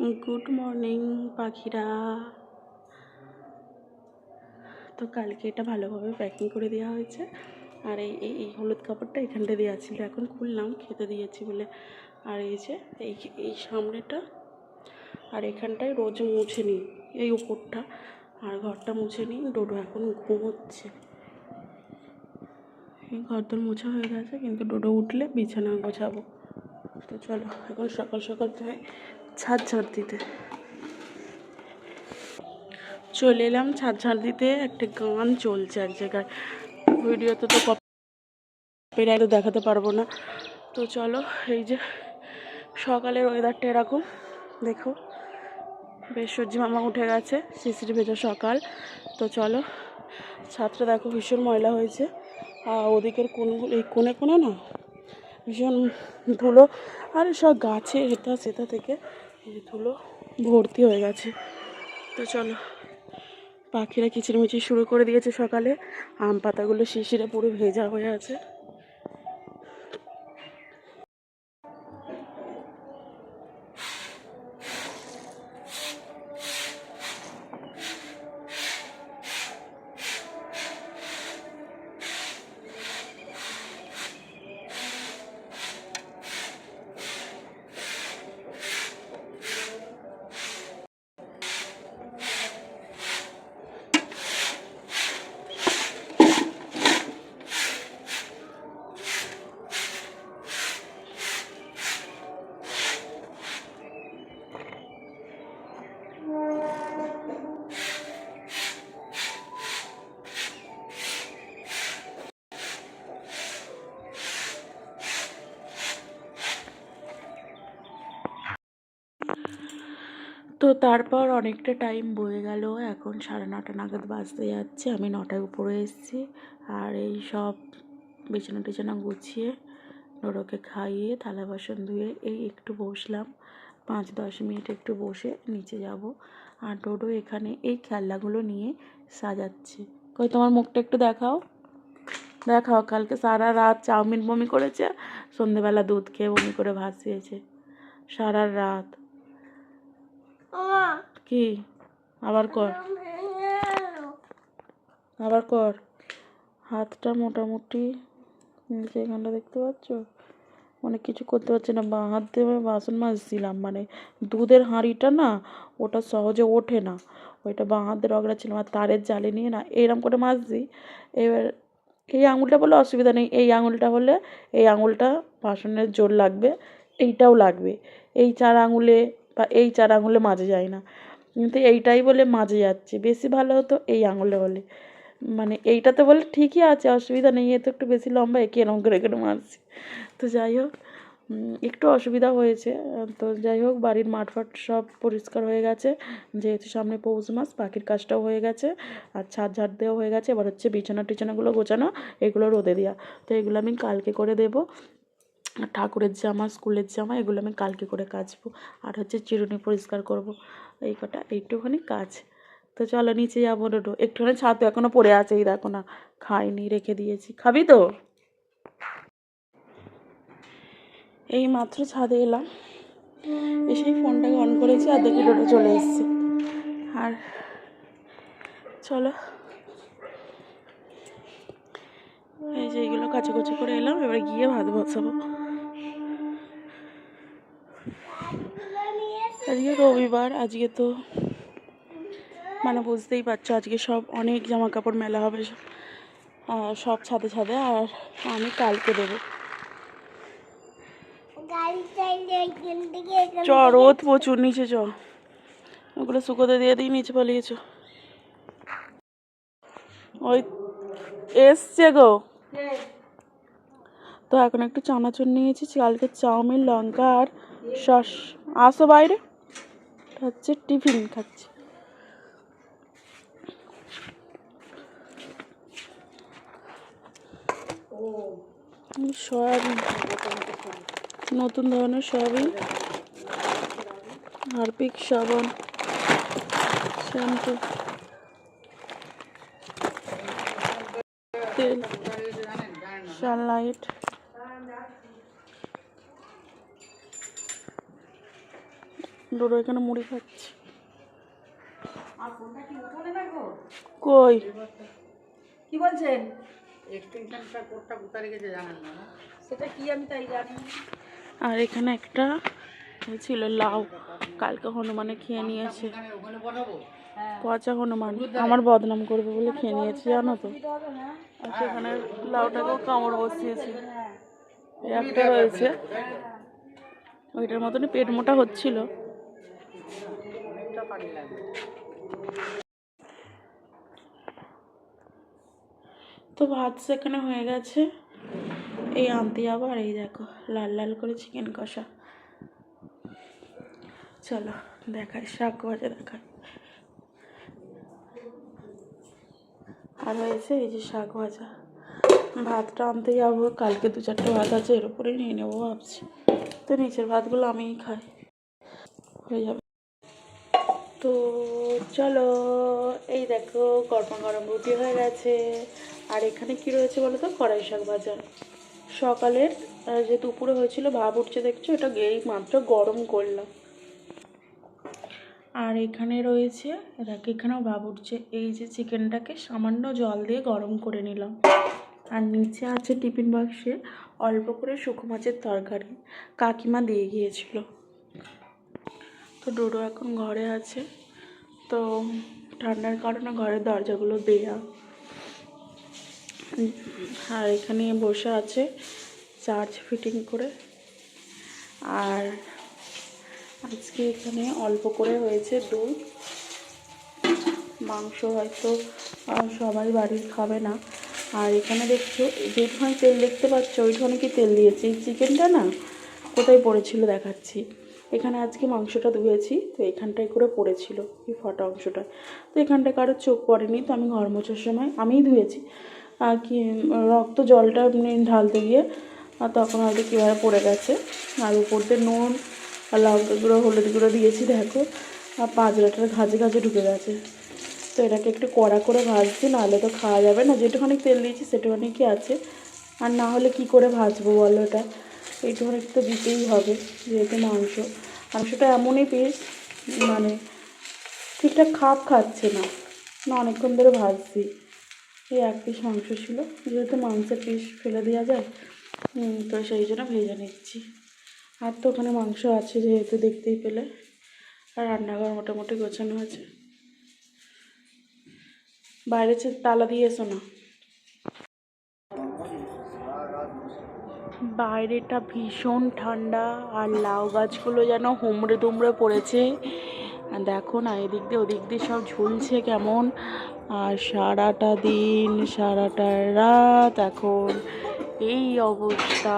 Good morning পাখিরা। তো কালকে এটা ভালোভাবে প্যাকিং করে দেওয়া হয়েছে। আর এই এই হলুদ কাপড়টা এখানটা দেওয়া ছিল। এখন খুললাম, খেতে দিয়েছি বলে। আর এই যে, এই এই সামনেটা, আর এখানটায় রোজ মুছে নিই, এই উপরটা। আর ঘরটা মুছে নিই, ডোডো এখন ঘুমোচ্ছে। এই ঘরদোর মোছা হয়ে গেছে, কিন্তু ডোডো উঠলে বিছানা গোছাবো। তো চলো, এখন সকাল সকাল ছাদ ঝাড় দিতে। চলে এলাম ছাদ ঝাড় দিতে। একটা গান চলছে এক জায়গায়। ভিডিওতে তো কপিরাইট তো দেখাতে পারব না। তো চলো, এই যে সকালের ওয়েদারটা এরকম। দেখো বেশ সূর্যি মামা উঠে গেছে শিশির ভেজা সকাল। তো চলো, ছাদটা দেখো, ভীষণ ময়লা হয়েছে। আর ওদিকের কোনগুলো এই কোণে কোণে না, ভীষণ ধুলো। আর সব গাছে এটা সেটা থেকে ধুলো ভর্তি হয়ে গেছে। তো চলো, পাখিরা কিচিরমিচির শুরু করে দিয়েছে সকালে। আম পাতাগুলো শিশিরে পুরো ভেজা হয়ে আছে। তো তারপর অনেকটা টাইম বয়ে গেল। এখন সাড়ে নটা নাগাদ বাজতে যাচ্ছে। আমি নটায় উপরে এসেছি। আর এই সব বিছানা টিছানা গুছিয়ে ডোডোকে খাইয়ে থালা বাসন ধুয়ে এই একটু বসলাম। পাঁচ দশ মিনিট একটু বসে নিচে যাব। আর ডোডো এখানে এই খেলনাগুলো নিয়ে সাজাচ্ছে। কই, তোমার মুখটা একটু দেখাও। দেখাও, কালকে সারা রাত চাউমিন বমি করেছে, সন্ধেবেলা দুধ খেয়ে বমি করে ভাসিয়েছে। সারা রাত। কি? আবার কর। আবার কর। হাতটা মোটামুটি নিচে এখানটা দেখতে পাচ্ছ? অনেক কিছু করতে পারছি না। বাঁ হাত দিয়ে বাসন মাজছিলাম। মানে দুধের হাঁড়িটা না, ওটা সহজে ওঠে না। ওইটা বাঁ হাত দিয়ে রগড়া ছিল। আর তারের জালে নিয়ে না, এরম করে মাজছি। এবার এই আঙুলটা বলে অসুবিধা নেই। এই আঙুলটা হলে এই আঙুলটা বাসনের জোর লাগবে। এইটাও লাগবে। এই চার আঙুলে বা এই চার আঙুলে মাজা যায় না। কিন্তু এইটাই বলে মাজে যাচ্ছে। বেশি ভালো হতো এই আঙুলে হলে মানে এইটাতে বলে ঠিকই আছে, অসুবিধা নেই। এ তো একটু বেশি লম্বা, একে এরম করে করে মারছি। তো যাই হোক একটু অসুবিধা হয়েছে। তো যাই হোক, বাড়ির মাঠ ফাট সব পরিষ্কার হয়ে গেছে। যেহেতু সামনে পৌষ মাস, পাখির কাজটাও হয়ে গেছে। আর ছাদ ঝাড় দেওয়া হয়ে গেছে। এবার হচ্ছে বিছানা টিছানাগুলো গোছানো, এগুলো রোদে দেওয়া তো এগুলো আমি কালকে করে দেবো। ঠাকুরের জামা, স্কুলের জামা, এগুলো আমি কালকে করে কাচবো। আর হচ্ছে চিরুনি পরিষ্কার করব। এই কটা এইটুখানি কাজ। তো চলো নিচে যাব, ডোডো। একটুখানি ছাতু এখনও পড়ে আছে, এই দেখো না, খাইনি, রেখে দিয়েছি। খাবি তো? এই মাত্র ছাদে এলাম। এসেই ফোনটাকে অন করেছি আর দেখি ডোডো চলে এসছে। আর চলো এই যে এইগুলো কাচাকুচি করে এলাম, এবার গিয়ে ভাত বসাবো। আজকে রবিবার, আজকে তো মানে বুঝতেই পারছ, আজকে সব অনেক জামা কাপড় মেলা হবে সব ছাদে ছাদে, আর আমি কালকে দেবো। চ, রোদ প্রচুর নিচে চ। ওগুলো শুকোতে দিয়ে দিই, নিচে পালিয়েছো ওই, এসছে গো। তো এখন একটু চানাচুর নিয়েছি। কালকে চাউমিন, লঙ্কা আর সস। আসো বাইরে। হচ্ছে টিফিন খাচ্ছি। সয়াবিন। নতুন ধরনের সয়াবিন। হারপিক সাবান শ্যাম্পু। তেল। সানলাইট ডোডো এখানে মুড়ি খাচ্ছে। আর ফোনটা কি উঠালে না গো কই? কি বলছেন? এক্সটেনশনটা কোডটা কোথায় রেখেছে জানেন না না? সেটা কি আমি তাই জানি আর এখানে একটা ছিল লাউ কালকে হনুমানে খেয়ে নিয়েছে। হ্যাঁ। পচা হনুমান আমার বদনাম করবে বলে খেয়ে নিয়েছে জানো তো? আর সেখানে লাউটাকেও কামড় বসিয়েছে। হ্যাঁ। একটা রয়েছে। ওইটার মতনই পেট মোটা হচ্ছিল। তো ভাত সেখানে হয়ে গেছে। এই আনতে যাব আর এই দেখো লাল লাল করে চিকেন কষা। চলো দেখাই শাক ভাজা দেখাই। আর হয়েছে এই যে শাক ভাজা। ভাতটা আনতে যাব, কালকে দু চারটে ভাত আছে, এর উপরেই নিয়ে নেব ভাবছি। তো নিচের ভাতগুলো আমিই খাই। হয়ে যাবে। তো চলো, এই দেখো, গরমা গরম রুটি হয়ে গেছে। আর এখানে কি রয়েছে বলো তো? কড়াই শাক ভাজা। সকালের যে দুপুরে হয়েছিল ভাব উঠছে দেখছ? এটা এই মাত্র গরম করলাম। আর এখানে রয়েছে, দেখো এখানেও ভাব উঠছে এই যে চিকেনটাকে সামান্য জল দিয়ে গরম করে নিলাম। আর নিচে আছে টিফিন বাক্সে অল্প করে শুকো মাছের তরকারি, কাকিমা দিয়ে গিয়েছিল। তো ডোডো এখন ঘরে আছে, তো ঠান্ডার কারণে ঘরের দরজাগুলো দেয়া আর এখানে বসে আছে, চার্জ ফিটিং করে। আর আজকে এখানে অল্প করে হয়েছে দুধ। মাংস হয়তো সবাই বাড়ির খাবে না। আর এখানে দেখছ যেটুখানি তেল দেখতে পাচ্ছ ওইখানে কি তেল দিয়েছি? চিকেনটা না কোথায় পড়েছিল দেখাচ্ছি। এখানে আজকে মাংসটা ধুয়েছি, তো এখানটায় করে পড়েছিল এই ফটা অংশটা। তো এখানটায় কারোর চোখ পড়েনি, তো আমি ঘর মোছার সময় আমিই ধুয়েছি। আর কি, রক্ত জলটা ঢালতে গিয়ে তখন হয়তো কীভাবে পড়ে গেছে। আর উপর দিয়ে নুন আর লঙ্কা গুঁড়ো, হলুদ গুঁড়ো দিয়েছি, দেখো। আর পাঁচলাটার ঘাজে ঘাজে ঢুকে গেছে। তো এটাকে একটু কড়া করে ভাজছি, নাহলে তো খাওয়া যাবে না। যেটুখানি তেল দিয়েছি, সেটুখানি কি আছে। আর না হলে কি করে ভাজবো বলো এটা? এইটুখানি তো দিতেই হবে, যেহেতু মাংস। মাংসটা এমনই পিস মানে ঠিকঠাক খাপ খাচ্ছে না। না, অনেকক্ষণ ধরে ভাজছি। এই এক পিস মাংস ছিল, যেহেতু মাংসের পিস ফেলে দেওয়া যায় তো সেই জন্য ভেজে নিচ্ছি। আর তো ওখানে মাংস আছে যেহেতু দেখতেই পেলে। আর রান্নাঘর মোটামুটি গোছানো আছে। বাইরে তালা দিয়ে এসো না। বাইরেটা ভীষণ ঠান্ডা আর লাউ গাছগুলো যেন হুমড়ে দুমড়ে পড়েছে। দেখো না, এদিক দিয়ে ওদিক দিয়ে সব ঝুলছে কেমন। আর সারাটা দিন, সারাটা রাত এখন এই অবস্থা।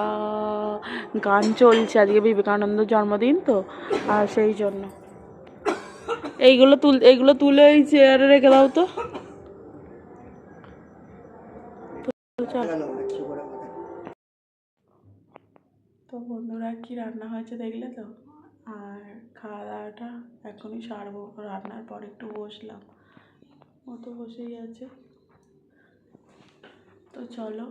গান চলছে আজকে বিবেকানন্দ জন্মদিন তো, আর সেই জন্য। এইগুলো তুল, এইগুলো তুলে এই চেয়ারে রেখে দাও তো। তো বন্ধুরা, কি রান্না হয়েছে দেখলে তো? আর খাওয়া দাওয়াটা এখনই সারবো, রান্নার পর একটু বসলাম। ও তো বসেই আছে। তো চলো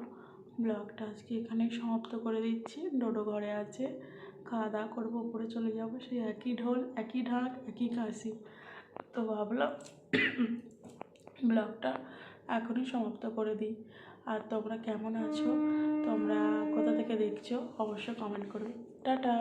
ব্লগটা আজকে এখানেই সমাপ্ত করে দিচ্ছি। ডোডো ঘরে আছে। খাওয়া দাওয়া করব, উপরে চলে যাব। সেই একই ঢোল, একই ঢাক, একই কাশি তো ভাবলাম ব্লগটা এখনই সমাপ্ত করে দিই। আর তোমরা কেমন আছো? তোমরা কোথা থেকে দেখছ? অবশ্যই কমেন্ট করবে। টাটা!